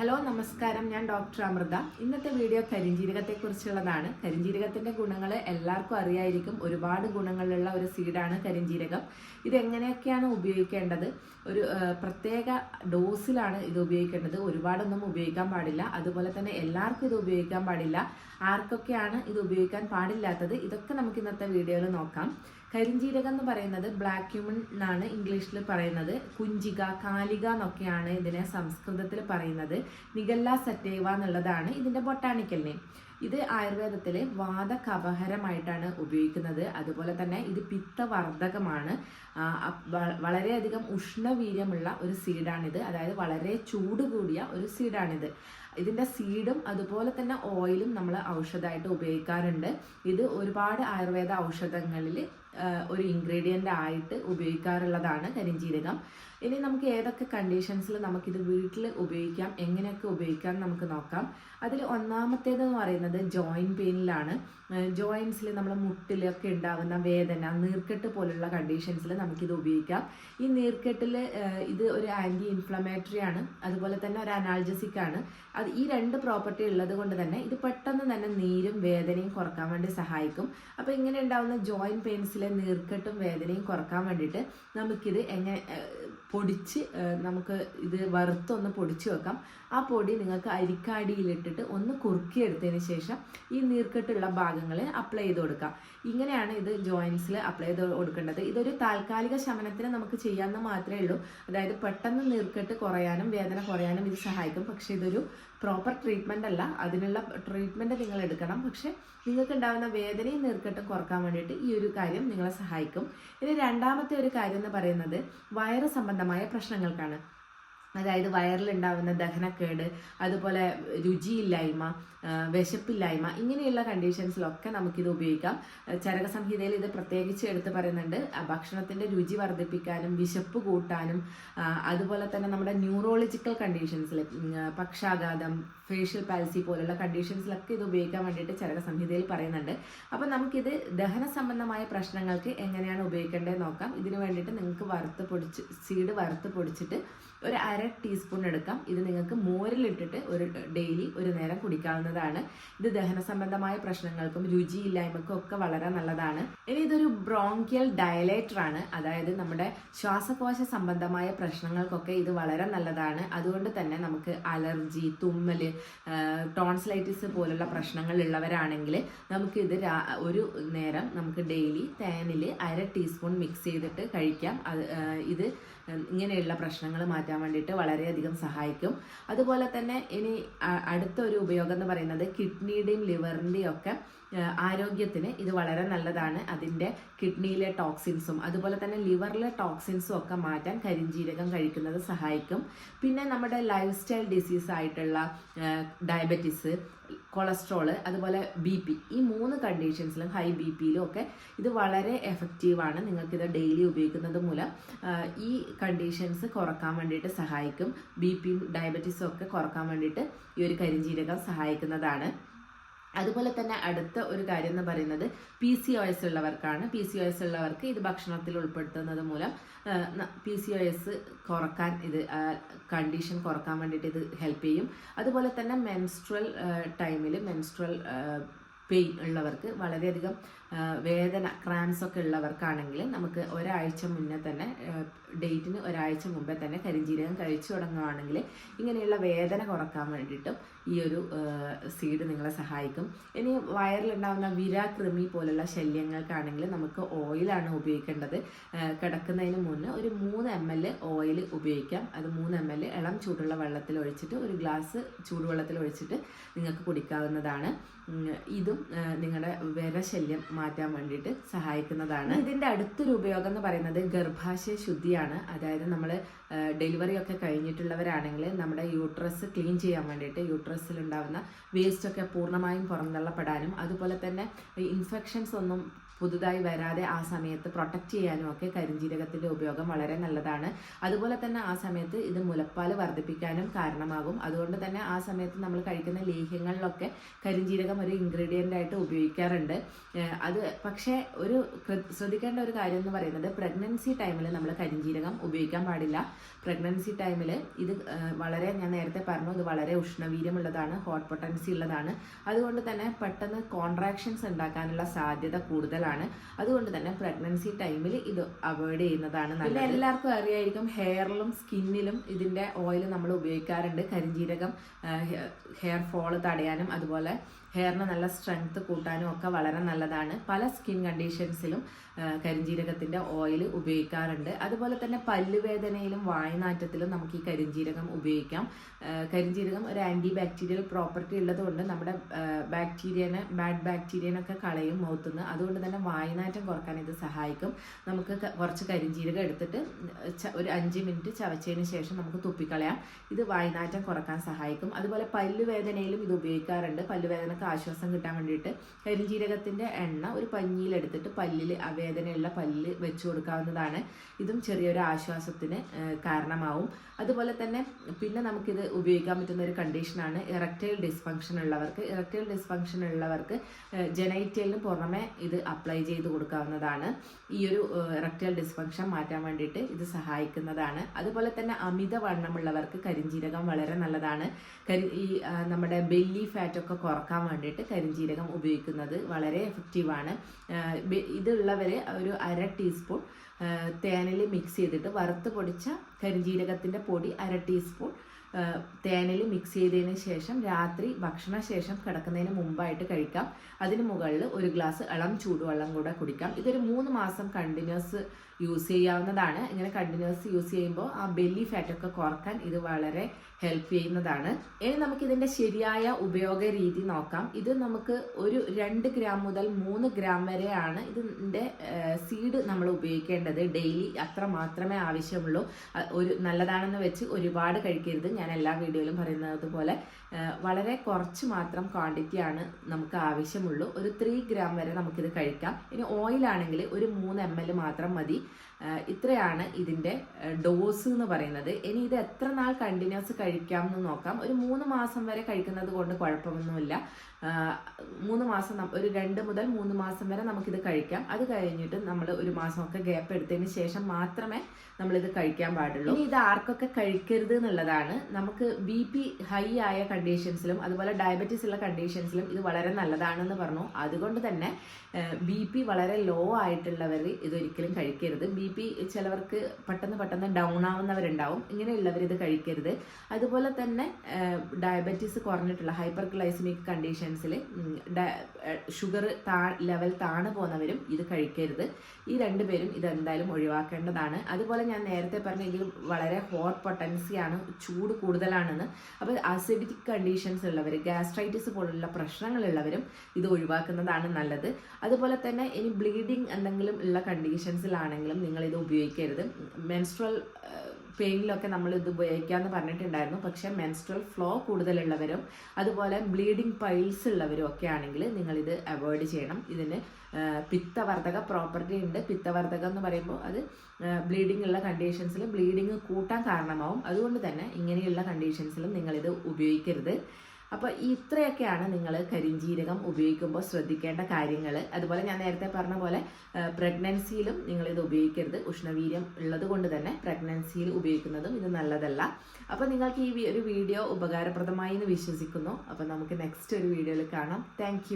Hello നമസ്കാരം. ഞാൻ doctor Amrita. ഇന്നത്തെ വീഡിയോ കരിഞ്ചീരകത്തെ കുറിച്ചുള്ളതാണ് കരിഞ്ചീരകത്തിന്റെ ഗുണങ്ങൾ എല്ലാവർക്കും അറിയായിരിക്കും. ഒരുപാട് ഗുണങ്ങളുള്ള ഒരു സീഡാണ് കരിഞ്ജീരകം ഇത് എങ്ങനെയൊക്കെയാണ് ഉപയോഗിക്കേണ്ടത്? ഒരു പ്രത്യേക ഡോസിലാണ് ഇത് ഉപയോഗിക്കേണ്ടത്. ഒരുപാടൊന്നും ഉപയോഗിക്കാൻ പാടില്ല. അതുപോലെ തന്നെ എല്ലാവർക്കും ഇത് ഉപയോഗിക്കാൻ പാടില്ല. ആർക്കൊക്കെയാണ് ഇത് ഉപയോഗിക്കാൻ പാടില്ലാത്തത്? ഇതൊക്കെ നമുക്ക് ഇന്നത്തെ വീഡിയോയിൽ നോക്കാം. കരിഞ്ജീരകം എന്ന് പറയുന്നത് ബ്ലാക്ക് ക്യൂമൺ എന്നാണ് ഇംഗ്ലീഷിൽ പറയുന്നത്. കുഞ്ചിക കാലിക എന്നൊക്കെയാണ് ഇതിനെ സംസ്കൃതത്തിൽ പറയുന്നത്. നിഗല്ല സറ്റേവ എന്നുള്ളതാണ് ഇതിന്റെ ബൊട്ടാണിക്കൽ നെയിം ഇത് ആയുർവേദത്തിൽ വാദകപഹരമായിട്ടാണ് ഉപയോഗിക്കുന്നത്. അതുപോലെ തന്നെ ഇത് പിത്തവർദ്ധകമാണ്. വളരെയധികം ഉഷ്ണവീര്യമുള്ള ഒരു സീഡാണിത് അതായത് വളരെ ചൂട് കൂടിയ ഒരു സീഡാണിത് ഇതിന്റെ സീഡും അതുപോലെ തന്നെ ഓയിലും നമ്മൾ ഔഷധമായിട്ട് ഉപയോഗിക്കാറുണ്ട്. ഇത് ഒരുപാട് ആയുർവേദ ഔഷധങ്ങളിൽ ഒരു ഇൻഗ്രീഡിയന്റ് ആയിട്ട് ഉപയോഗിക്കാറുള്ളതാണ് കരിഞ്ജീരകം ഇനി നമുക്ക് ഏതൊക്കെ കണ്ടീഷൻസിൽ നമുക്കിത് വീട്ടിൽ ഉപയോഗിക്കാം എങ്ങനെയൊക്കെ ഉപയോഗിക്കാം നമുക്ക് നോക്കാം. അതിൽ ഒന്നാമത്തേതെന്ന് പറയുന്നത് ജോയിന്റ് പെയിനിലാണ് ജോയിൻസിൽ നമ്മൾ മുട്ടിലൊക്കെ ഉണ്ടാകുന്ന വേദന നീർക്കെട്ട് പോലുള്ള കണ്ടീഷൻസിൽ നമുക്കിത് ഉപയോഗിക്കാം. ഈ നീർക്കെട്ടിൽ ഇത് ഒരു ആന്റി ഇൻഫ്ലമേറ്ററി ആണ്. അതുപോലെ തന്നെ ഒരു അനാൾജസിക് ആണ്. അത് ഈ രണ്ട് പ്രോപ്പർട്ടി ഉള്ളത് കൊണ്ട് തന്നെ ഇത് പെട്ടെന്ന് തന്നെ നീരും വേദനയും കുറയ്ക്കാൻ വേണ്ടി സഹായിക്കും. അപ്പോൾ ഇങ്ങനെ ഉണ്ടാകുന്ന ജോയിന്റ് പെയിൻസിലെ നീർക്കെട്ടും വേദനയും കുറയ്ക്കാൻ വേണ്ടിയിട്ട് നമുക്കിത് എങ്ങനെ പൊടിച്ച് നമുക്ക് ഇത് വറുത്തൊന്ന് പൊടിച്ച് വെക്കാം. ആ പൊടി നിങ്ങൾക്ക് അരിക്കാടിയിലിട്ടിട്ട് ഒന്ന് കുറുക്കിയെടുത്തതിന് ശേഷം ഈ നീർക്കെട്ടുള്ള ഭാഗങ്ങളിൽ അപ്ലൈ ചെയ്ത് കൊടുക്കാം ഇങ്ങനെയാണ് ഇത് ജോയിൻസിൽ അപ്ലൈ ചെയ്ത് കൊടുക്കേണ്ടത്. ഇതൊരു താൽക്കാലിക ശമനത്തിന് നമുക്ക് ചെയ്യാമെന്ന് മാത്രമേ ഉള്ളൂ. അതായത് പെട്ടെന്ന് നീർക്കെട്ട് കുറയാനും വേദന കുറയാനും ഇത് സഹായിക്കും. പക്ഷേ ഇതൊരു പ്രോപ്പർ ട്രീറ്റ്മെന്റ് അല്ല. അതിനുള്ള ട്രീറ്റ്മെന്റ് നിങ്ങൾ എടുക്കണം. പക്ഷേ നിങ്ങൾക്ക് ഉണ്ടാകുന്ന വേദനയും നീർക്കെട്ടും കുറയ്ക്കാൻ വേണ്ടിയിട്ട് ഈ ഒരു കാര്യം നിങ്ങളെ സഹായിക്കും. ഇനി രണ്ടാമത്തെ ഒരു കാര്യം എന്ന് പറയുന്നത് വയറ് സംബന്ധമായ പ്രശ്നങ്ങൾക്കാണ്. അതായത് വയറിലുണ്ടാവുന്ന ദഹനക്കേട് അതുപോലെ രുചിയില്ലായ്മ വിശപ്പില്ലായ്മ ഇങ്ങനെയുള്ള കണ്ടീഷൻസിലൊക്കെ നമുക്കിത് ഉപയോഗിക്കാം. ചരക സംഹിതയിൽ ഇത് പ്രത്യേകിച്ച് എടുത്ത് പറയുന്നുണ്ട്. ഭക്ഷണത്തിന്റെ രുചി വർദ്ധിപ്പിക്കാനും വിശപ്പ് കൂട്ടാനും അതുപോലെ തന്നെ നമ്മുടെ ന്യൂറോളജിക്കൽ കണ്ടീഷൻസിൽ പക്ഷാഘാതം ഫേഷ്യൽ പാൽസി പോലുള്ള കണ്ടീഷൻസിലൊക്കെ ഇത് ഉപയോഗിക്കാൻ വേണ്ടിയിട്ട് ചരക സംഹിതയിൽ പറയുന്നുണ്ട്. അപ്പോൾ നമുക്കിത് ദഹന സംബന്ധമായ പ്രശ്നങ്ങൾക്ക് എങ്ങനെയാണ് ഉപയോഗിക്കേണ്ടത് നോക്കാം. ഇതിന് വേണ്ടിയിട്ട് നിങ്ങൾക്ക് വറുത്ത് പൊടിച്ച് സീഡ് വറുത്ത് പൊടിച്ചിട്ട് ഒരു അര ടീസ്പൂൺ എടുക്കാം. ഇത് നിങ്ങൾക്ക് മോരിലിട്ടിട്ട് ഒരു ഡെയിലി ഒരു നേരം കുടിക്കാവുന്നതാണ്. ഇത് ദഹന സംബന്ധമായ പ്രശ്നങ്ങൾക്കും രുചിയില്ലായ്മക്കും ഒക്കെ വളരെ നല്ലതാണ്. ഇനി ഇതൊരു ബ്രോങ്കിയൽ ഡയലേറ്റർ ആണ്. അതായത് നമ്മുടെ ശ്വാസകോശ സംബന്ധമായ പ്രശ്നങ്ങൾക്കൊക്കെ ഇത് വളരെ നല്ലതാണ്. അതുകൊണ്ട് തന്നെ നമുക്ക് അലർജി തുമ്മൽ ടോൺസിലൈറ്റിസ് പോലുള്ള പ്രശ്നങ്ങൾ ഉള്ളവരാണെങ്കിൽ നമുക്ക് ഇത് ഒരു നേരം നമുക്ക് ഡെയിലി തേനിൽ അര ടീസ്പൂൺ മിക്സ് ചെയ്തിട്ട് കഴിക്കാം. ഇത് ഇങ്ങനെയുള്ള പ്രശ്നങ്ങൾ മാറ്റാൻ വേണ്ടിയിട്ട് വളരെയധികം സഹായിക്കും. അതുപോലെ തന്നെ ഇനി അടുത്തൊരു ഉപയോഗം എന്ന് പറയുന്നത് കിഡ്നിയുടെയും ലിവറിന്റെയും ഒക്കെ ആരോഗ്യത്തിന് ഇത് വളരെ നല്ലതാണ്. അതിന്റെ കിഡ്നിയിലെ ടോക്സിൻസും അതുപോലെ തന്നെ ലിവറിലെ ടോക്സിൻസും ഒക്കെ മാറ്റാൻ കരിഞ്ജീരകം കഴിക്കുന്നത് സഹായിക്കും. പിന്നെ നമ്മുടെ ലൈഫ് സ്റ്റൈൽ ഡിസീസ് ആയിട്ടുള്ള ഡയബറ്റീസ് കൊളസ്ട്രോൾ അതുപോലെ ബി പി ഈ മൂന്ന് കണ്ടീഷൻസിലും ഹൈ ബി പിയിലും ഒക്കെ ഇത് വളരെ എഫക്റ്റീവാണ് നിങ്ങൾക്കിത് ഡെയിലി ഉപയോഗിക്കുന്നത് മൂലം. ഈ കണ്ടീഷൻസ് കുറയ്ക്കാൻ വേണ്ടിയിട്ട് സഹായിക്കും. ബി പിയും ഡയബറ്റീസും ഒക്കെ കുറയ്ക്കാൻ വേണ്ടിയിട്ട് ഈ ഒരു കരിഞ്ജീരകം സഹായിക്കുന്നതാണ്. അതുപോലെ തന്നെ അടുത്ത ഒരു കാര്യം എന്ന് പറയുന്നത് പി സി ഒ എസ് ഉള്ളവർക്കാണ്. പി സി ഒ എസ് ഉള്ളവർക്ക് ഇത് ഭക്ഷണത്തിൽ ഉൾപ്പെടുത്തുന്നത് മൂലം പി സി ഒ എസ് കുറയ്ക്കാൻ ഇത് കണ്ടീഷൻ കുറയ്ക്കാൻ വേണ്ടിയിട്ട് ഇത് ഹെൽപ്പ് ചെയ്യും. അതുപോലെ തന്നെ മെൻസ്ട്രൽ ടൈമിൽ മെൻസ്ട്രൽ പെയിൻ ഉള്ളവർക്ക് വളരെയധികം വേദന ക്രാംസ് ഒക്കെ ഉള്ളവർക്കാണെങ്കിൽ നമുക്ക് ഒരാഴ്ച മുന്നേ തന്നെ ഡേറ്റിന് ഒരാഴ്ച മുമ്പേ തന്നെ കരിഞ്ജീരകം കഴിച്ചു തുടങ്ങുകയാണെങ്കിൽ ഇങ്ങനെയുള്ള വേദന കുറയ്ക്കാൻ വേണ്ടിയിട്ടും ഈ ഒരു സീഡ് നിങ്ങളെ സഹായിക്കും. ഇനി വയറിലുണ്ടാകുന്ന വിര കൃമി പോലുള്ള ശല്യങ്ങൾക്കാണെങ്കിൽ നമുക്ക് ഓയിലാണ് ഉപയോഗിക്കേണ്ടത്. കിടക്കുന്നതിന് മുന്നേ ഒരു മൂന്ന് എം എൽ ഓയിൽ ഉപയോഗിക്കാം. അത് മൂന്ന് എം എൽ ഇളം ചൂടുള്ള വെള്ളത്തിൽ ഒഴിച്ചിട്ട് ഒരു ഗ്ലാസ് ചൂടുവെള്ളത്തിൽ ഒഴിച്ചിട്ട് നിങ്ങൾക്ക് കുടിക്കാവുന്നതാണ്. ഇതും നിങ്ങളുടെ നിങ്ങളുടെ വിരശല്യം മാറ്റാൻ വേണ്ടിയിട്ട് സഹായിക്കുന്നതാണ്. ഇതിന്റെ അടുത്തൊരു ഉപയോഗം എന്ന് പറയുന്നത് ഗർഭാശയ ശുദ്ധിയാണ്. അതായത് നമ്മൾ ഡെലിവറി ഒക്കെ കഴിഞ്ഞിട്ടുള്ളവരാണെങ്കിൽ നമ്മുടെ യൂട്രസ് ക്ലീൻ ചെയ്യാൻ വേണ്ടിയിട്ട് യൂട്രസിൽ ഉണ്ടാകുന്ന വേസ്റ്റ് ഒക്കെ പൂർണമായും പുറന്തള്ളപ്പെടാനും അതുപോലെ തന്നെ ഇൻഫെക്ഷൻസ് ഒന്നും പുതുതായി വരാതെ ആ സമയത്ത് പ്രൊട്ടക്റ്റ് ചെയ്യാനും ഒക്കെ കരിഞ്ജീരകത്തിന്റെ ഉപയോഗം വളരെ നല്ലതാണ്. അതുപോലെ തന്നെ ആ സമയത്ത് ഇത് മുലപ്പാൽ വർദ്ധിപ്പിക്കാനും കാരണമാകും. അതുകൊണ്ട് തന്നെ ആ സമയത്ത് നമ്മൾ കഴിക്കുന്ന ലേഹ്യങ്ങളിലൊക്കെ കരിഞ്ജീരകം ഒരു ഇൻഗ്രീഡിയന്റ് ആയിട്ട് ഉപയോഗിക്കാറുണ്ട്. അത് പക്ഷേ ഒരു ശ്രദ്ധിക്കേണ്ട ഒരു കാര്യം എന്ന് പറയുന്നത് പ്രഗ്നൻസി ടൈമിൽ നമ്മൾ കരിഞ്ജീരകം ഉപയോഗിക്കാൻ പാടില്ല. പ്രഗ്നൻസി ടൈമിൽ ഇത് വളരെ ഞാൻ നേരത്തെ പറഞ്ഞു ഇത് വളരെ ഉഷ്ണവീര്യമുള്ളതാണ് ഹോട്ട് പൊട്ടൻസി ഉള്ളതാണ്. അതുകൊണ്ട് തന്നെ പെട്ടെന്ന് കോൺട്രാക്ഷൻസ് ഉണ്ടാക്കാനുള്ള സാധ്യത കൂടുതലാണ്. അതുകൊണ്ട് തന്നെ പ്രഗ്നൻസി ടൈമിൽ ഇത് അവോയ്ഡ് ചെയ്യുന്നതാണ് നല്ലത്. എല്ലാവർക്കും അറിയായിരിക്കും ഹെയറിലും സ്കിന്നിലും ഇതിന്റെ ഓയിൽ നമ്മൾ ഉപയോഗിക്കാറുണ്ട്. കരിഞ്ജീരകം ഹെയർ ഫോൾ തടയാനും അതുപോലെ ഹെയറിന് നല്ല സ്ട്രെങ്ത് കൂട്ടാനും ഒക്കെ വളരെ നല്ലതാണ്. പല സ്കിൻ കണ്ടീഷൻസിലും കരിഞ്ജീരകത്തിന്റെ ഓയിൽ ഉപയോഗിക്കാറുണ്ട്. അതുപോലെ തന്നെ പല്ലുവേദനയിലും വായനാറ്റത്തിലും നമുക്ക് ഈ കരിഞ്ജീരകം ഉപയോഗിക്കാം. കരിഞ്ചീരകം ഒരു ആന്റി ബാക്ടീരിയൽ പ്രോപ്പർട്ടി ഉള്ളതുകൊണ്ട് നമ്മുടെ ബാക്ടീരിയനെ ബാഡ് ബാക്ടീരിയനൊക്കെ കളയും മൗത്തുനിന്ന് അതുകൊണ്ട് തന്നെ വായനാറ്റം കുറയ്ക്കാൻ ഇത് സഹായിക്കും. നമുക്ക് കുറച്ച് കരിഞ്ജീരകം എടുത്തിട്ട് ഒരു അഞ്ച് മിനിറ്റ് ചവച്ചതിന് ശേഷം നമുക്ക് തുപ്പിക്കളയാം. ഇത് വായനാറ്റം കുറയ്ക്കാൻ സഹായിക്കും. അതുപോലെ പല്ലുവേദനയിലും ഇത് ഉപയോഗിക്കാറുണ്ട്. പല്ലുവേദനക്ക് ആശ്വാസം കിട്ടാൻ വേണ്ടിയിട്ട് കരിഞ്ജീരകത്തിന്റെ എണ്ണ ഒരു പഞ്ഞിയിലെടുത്തിട്ട് പല്ലിൽ ആ വേദനയുള്ള പല്ല് വെച്ചു കൊടുക്കാവുന്നതാണ്. ഇതും ചെറിയൊരു ആശ്വാസത്തിന് കാരണമാവും. അതുപോലെ തന്നെ പിന്നെ നമുക്കിത് ഉപയോഗിക്കാൻ പറ്റുന്ന ഒരു കണ്ടീഷനാണ് ഇറക്റ്റൈൽ ഡിസ്ഫങ്ഷൻ ഉള്ളവർക്ക്. ഇറക്റ്റൈൽ ഡിസ്ഫങ്ഷൻ ഉള്ളവർക്ക് ജനൈറ്റലിന് പുറമെ ഇത് അപ്ലൈ ചെയ്ത് കൊടുക്കാവുന്നതാണ്. ഈ ഒരു ഇറക്റ്റൈൽ ഡിസ്ഫങ്ഷൻ മാറ്റാൻ വേണ്ടിയിട്ട് ഇത് സഹായിക്കുന്നതാണ്. അതുപോലെ തന്നെ അമിത വണ്ണമുള്ളവർക്ക് കരിഞ്ജീരകം വളരെ നല്ലതാണ്. കരി ഈ നമ്മുടെ ബെല്ലി ഫാറ്റ് ഒക്കെ കുറയ്ക്കാൻ വേണ്ടിയിട്ട് കരിഞ്ജീരകം ഉപയോഗിക്കുന്നത് വളരെ എഫക്റ്റീവാണ്. ഇതുള്ളവർ ഒരു അര ടീസ്പൂൺ തേനിൽ മിക്സ് ചെയ്തിട്ട് വറുത്ത് പൊടിച്ച കരിഞ്ജീരകത്തിന്റെ പൊടി അര ടീസ്പൂൺ തേനിൽ മിക്സ് ചെയ്തതിന് ശേഷം രാത്രി ഭക്ഷണശേഷം കിടക്കുന്നതിന് മുമ്പായിട്ട് കഴിക്കാം. അതിന് മുകളിൽ ഒരു ഗ്ലാസ് ഇളം ചൂടുവെള്ളം കൂടെ കുടിക്കാം. ഇതൊരു മൂന്ന് മാസം കണ്ടിന്യൂസ് യൂസ് ചെയ്യാവുന്നതാണ്. ഇങ്ങനെ കണ്ടിന്യൂസ് യൂസ് ചെയ്യുമ്പോൾ ആ ബെല്ലി ഫാറ്റൊക്കെ കുറയ്ക്കാൻ ഇത് വളരെ ഹെൽപ്പ് ചെയ്യുന്നതാണ്. ഇനി നമുക്ക് ഇതിന്റെ ശരിയായ ഉപയോഗ രീതി നോക്കാം. ഇത് നമുക്ക് ഒരു രണ്ട് ഗ്രാം മുതൽ മൂന്ന് ഗ്രാം വരെയാണ് ഇതിന്റെ സീഡ് നമ്മൾ ഉപയോഗിക്കേണ്ടത്. ഡെയിലി അത്ര മാത്രമേ ആവശ്യമുള്ളൂ. ഒരു നല്ലതാണെന്ന് വെച്ച് ഒരുപാട് കഴിക്കരുത്. ഞാൻ എല്ലാ വീഡിയോയിലും പറയുന്നത് പോലെ വളരെ കുറച്ച് മാത്രം ക്വാണ്ടിറ്റിയാണ് നമുക്ക് ആവശ്യമുള്ളൂ. ഒരു ത്രീ ഗ്രാം വരെ നമുക്കിത് കഴിക്കാം. ഇനി ഓയിലാണെങ്കിൽ ഒരു മൂന്ന് എം എൽ മാത്രം മതി. ഇത്രയാണ് ഇതിന്റെ ഡോസ് എന്ന് പറയുന്നത്. ഇനി ഇത് എത്ര നാൾ കണ്ടിന്യൂസ് കഴിക്കാം എന്ന് നോക്കാം. ഒരു മൂന്ന് മാസം വരെ കഴിക്കുന്നത് കൊണ്ട് കുഴപ്പമൊന്നുമില്ല. മൂന്ന് മാസം ഒരു രണ്ട് മുതൽ മൂന്ന് മാസം വരെ നമുക്കിത് കഴിക്കാം. അത് കഴിഞ്ഞിട്ട് നമ്മൾ ഒരു മാസമൊക്കെ ഗ്യാപ്പ് എടുത്തതിന് ശേഷം മാത്രമേ നമ്മളിത് കഴിക്കാൻ പാടുള്ളൂ. ഇനി ഇത് ആർക്കൊക്കെ കഴിക്കരുത് എന്നുള്ളതാണ്. നമുക്ക് ബി പി ഹൈ ആയ കണ്ടീഷൻസിലും അതുപോലെ ഡയബറ്റീസ് ഉള്ള കണ്ടീഷൻസിലും ഇത് വളരെ നല്ലതാണെന്ന് പറഞ്ഞു. അതുകൊണ്ട് തന്നെ ബി പി വളരെ ലോ ആയിട്ടുള്ളവർ ഇതൊരിക്കലും കഴിക്കരുത്. ബി പി ചിലവർക്ക് പെട്ടെന്ന് പെട്ടെന്ന് ഡൗൺ ആവുന്നവരുണ്ടാവും. ഇങ്ങനെയുള്ളവർ ഇത് കഴിക്കരുത്. അതുപോലെ തന്നെ ഡയബറ്റീസ് കുറഞ്ഞിട്ടുള്ള ഹൈപ്പർ ഗ്ലൈസമിക് കണ്ടീഷൻസിൽ ഷുഗർ താ ലെവൽ താണു പോകുന്നവരും ഇത് കഴിക്കരുത്. ഈ രണ്ടുപേരും ഇത് എന്തായാലും ഒഴിവാക്കേണ്ടതാണ്. അതുപോലെ ഞാൻ നേരത്തെ പറഞ്ഞ ഇതിൽ വളരെ ഹോട്ട് പൊട്ടൻസിയാണ് ചൂട് കൂടുതലാണെന്ന്. അപ്പോൾ അസിഡിറ്റിക് കണ്ടീഷൻസ് ഉള്ളവർ ഗ്യാസ്ട്രൈറ്റിസ് പോലുള്ള പ്രശ്നങ്ങളുള്ളവരും ഇത് ഒഴിവാക്കുന്നതാണ് നല്ലത്. അതുപോലെ തന്നെ ഇനി ബ്ലീഡിങ് എന്തെങ്കിലും ഉള്ള കണ്ടീഷൻസിലാണെങ്കിലും നിങ്ങൾ ഇത് ഉപയോഗിക്കരുത്. മെൻസ്ട്രൽ പെയിനിലൊക്കെ നമ്മൾ ഇത് ഉപയോഗിക്കാമെന്ന് പറഞ്ഞിട്ടുണ്ടായിരുന്നു. പക്ഷെ മെൻസ്ട്രൽ ഫ്ലോ കൂടുതലുള്ളവരും അതുപോലെ ബ്ലീഡിങ് പൈൽസ് ഉള്ളവരും ഒക്കെ ആണെങ്കിൽ നിങ്ങളിത് അവോയ്ഡ് ചെയ്യണം. ഇതിന് പിത്തവർദ്ധക പ്രോപ്പർട്ടി ഉണ്ട്. പിത്തവർദ്ധകം എന്ന് പറയുമ്പോൾ അത് ബ്ലീഡിംഗ് ഉള്ള കണ്ടീഷൻസിൽ ബ്ലീഡിങ് കൂട്ടാൻ കാരണമാവും. അതുകൊണ്ട് തന്നെ ഇങ്ങനെയുള്ള കണ്ടീഷൻസിലും നിങ്ങളിത് ഉപയോഗിക്കരുത്. അപ്പോൾ ഇത്രയൊക്കെയാണ് നിങ്ങൾ കരിഞ്ജീരകം ഉപയോഗിക്കുമ്പോൾ ശ്രദ്ധിക്കേണ്ട കാര്യങ്ങൾ അതുപോലെ ഞാൻ നേരത്തെ പറഞ്ഞ പോലെ പ്രഗ്നൻസിയിലും ഇത് ഉപയോഗിക്കരുത്. ഉഷ്ണവീര്യം ഉള്ളത് കൊണ്ട് തന്നെ പ്രഗ്നൻസിയിൽ ഉപയോഗിക്കുന്നതും ഇത് നല്ലതല്ല. അപ്പോൾ നിങ്ങൾക്ക് ഈ ഒരു വീഡിയോ ഉപകാരപ്രദമായി എന്ന് വിശ്വസിക്കുന്നു. അപ്പോൾ നമുക്ക് നെക്സ്റ്റ് ഒരു വീഡിയോയിൽ കാണാം. താങ്ക്